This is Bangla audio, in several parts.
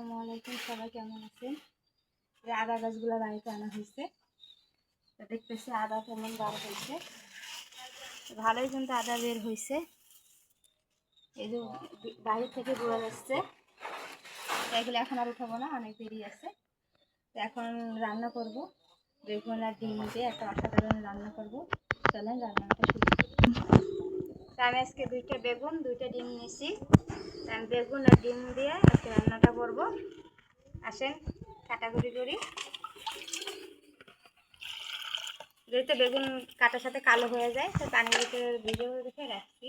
আসসালামু আলাইকুম, সবাই কেমন আছেন? আদা গাছগুলো বাড়িতে আনা হয়েছে। দেখতেছি আদা কেমন বার হয়েছে। ভালোই কিন্তু আদা বের হয়েছে। এই যে বাইরে থেকে বোয়া যাচ্ছে। এগুলো এখন আর উঠাবো না, অনেক দেরি আছে। এখন রান্না করব। বেগুন আর ডিম দিয়ে একটা অসাধারণ রান্না করব। চলেন রান্নাটা শুরু। আমি আজকে দুইটা বেগুন, দুইটা ডিম নিয়েছি। বেগুন আর ডিম দিয়ে আজকে রান্নাটা করব। আসেন, কাটাকুটি করি। যেহেতু বেগুন কাটার সাথে কালো হয়ে যায়, তো পানির ভিতরে ভিজে রেখে রাখছি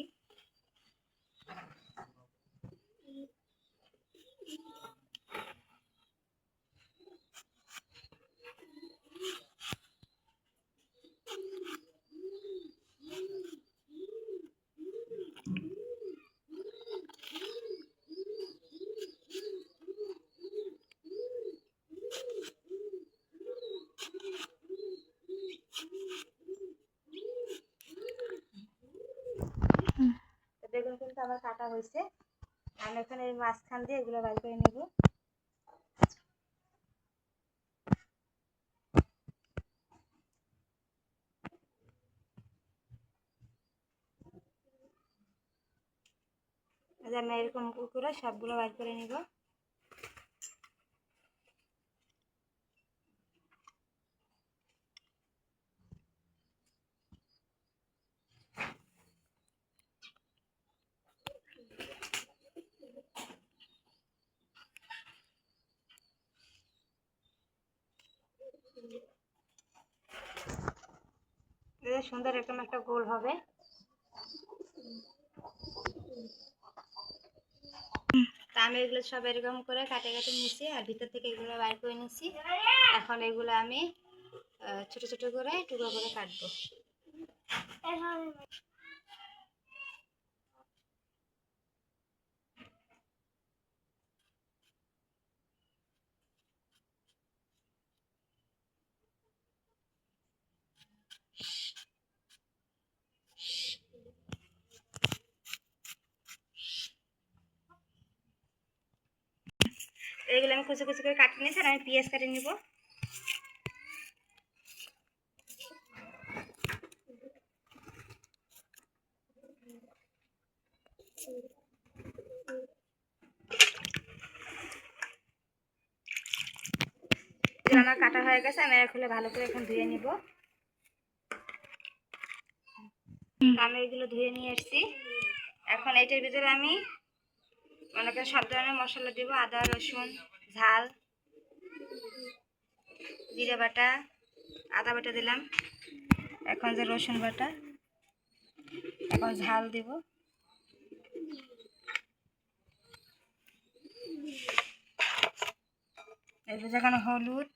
তো আমার কাটা হয়েছে। আমি এখন এই মাঝখান দিয়ে এগুলো বাইর করে নেব। আমি এরকম করে সবগুলো বাইর করে নিব। সুন্দর এরকম একটা গোল হবে। তা আমি এগুলো সব এরকম করে কাটে কাটে নিয়েছি, আর ভিতর থেকে এগুলো বাইর করে নিয়েছি। এখন এগুলো আমি ছোট ছোট করে টুকরো করে কাটবো। এগুলো আমি কুচি কুচি করে কাটে নিয়েছি আর আমি পেঁয়াজ কাটে নিব। আমার কাটা হয়ে গেছে, আমি খুলে ভালো করে এখন ধুয়ে নিব। আমি এগুলো ধুয়ে নিয়ে এসেছি। এখন এইটার ভিতরে আমি করেন সব ধরনের মশলা দিব, আদা, রসুন, ঝাল, জিরে বাটা, আদা বাটা দিলাম। এখন যে রসুন বাটা, এখন ঝাল দিব। এরপর যেখানে হলুদ,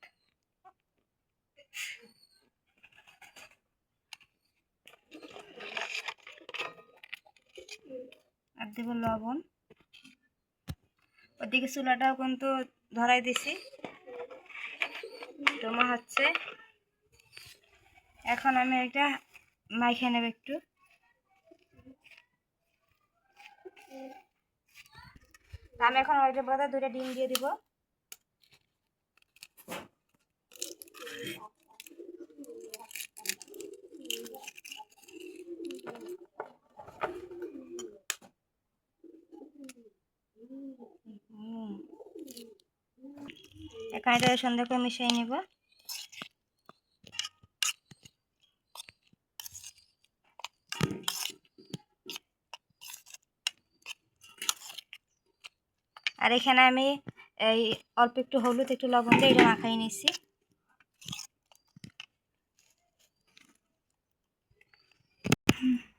আর দেবো লবণ। ওদিকে চুলাটাও কিন্তু ধরাই দিছি। তোমা হচ্ছে, এখন আমি এটা মাইখে নেব একটু। আমি এখন ওইটা বোধ দুটো ডিম দিয়ে দিব। এটা সুন্দর করে মিশিয়ে নিব। আর এখানে আমি এই অল্প একটু হলুদ, একটু লবণ দিয়ে এটা মাখাই নিচ্ছি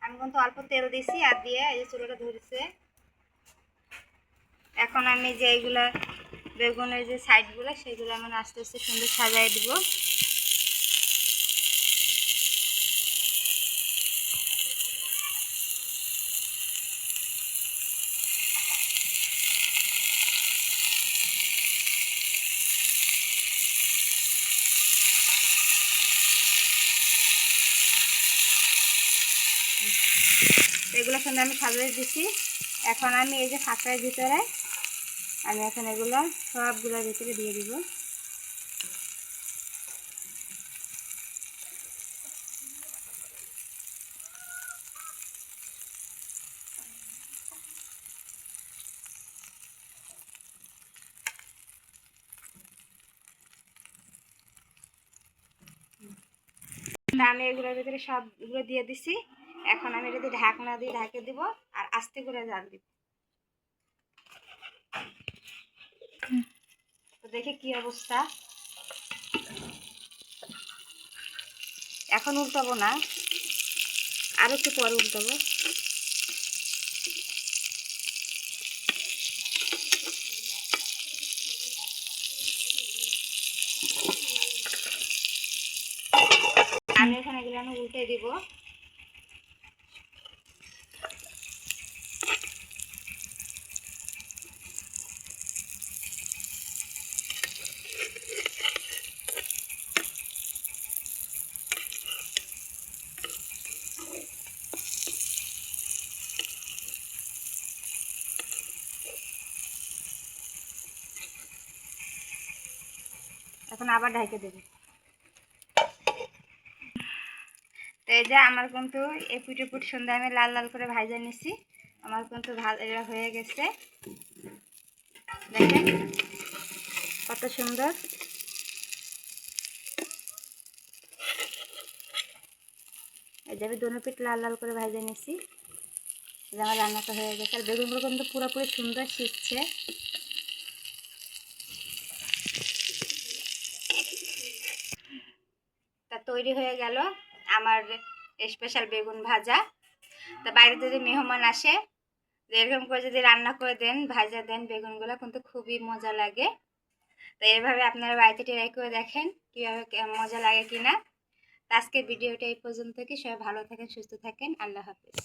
আমি কিন্তু অল্প তেল দিছি আর দিয়ে এই যে চুলোটা ধরেছে। এখন আমি যে এইগুলা বেগুনের যে সাইডগুলো, সেগুলো আমি আস্তে আস্তে সুন্দর সাজাই দিব। এগুলো সুন্দর আমি সাজিয়ে দিচ্ছি। এখন আমি এই যে ফাঁকটার ভিতরে আমি এখন এগুলা সবগুলোর ভিতরে দিয়ে দিব। আমি এগুলোর ভিতরে সবগুলো দিয়ে দিছি। এখন আমি যদি ঢাকনা দিয়ে ঢাকে দিব আর আস্তে করে জাল দিব। তো দেখে কি অবস্থা? এখন উল্টাবো না। আর একটু পরে উল্টাবো। আমি এখানে এগুলো আমি উল্টে দিব। এখন আবার ঢাকে দেবো। তো এই যে আমার কিন্তু এই পুটে পুট সন্ধ্যা আমি লাল লাল করে ভাজা নিছি। আমার কিন্তু ভাজা হয়ে গেছে। দেখেন কত সুন্দর। এই যে আমি দোনো পিঠ লাল লাল করে ভাজা নিছি। আমার রান্নাটা হয়ে গেছে। আর বেগুনগুলো কিন্তু পুরোপুরি সুন্দর শিখছে তা তৈরি হয়ে গেল আমার স্পেশাল বেগুন ভাজা। তা বাইরে যদি মেহমান আসে এরকম করে যদি রান্না করে দেন, ভাজা দেন বেগুনগুলো, কিন্তু খুবই মজা লাগে। তো এভাবে আপনারা বাড়িতে ট্রাই করে দেখেন কীভাবে মজা লাগে কিনা। আজকের ভিডিওটা এই পর্যন্ত কি সবাই ভালো থাকেন, সুস্থ থাকেন। আল্লাহ হাফিজ।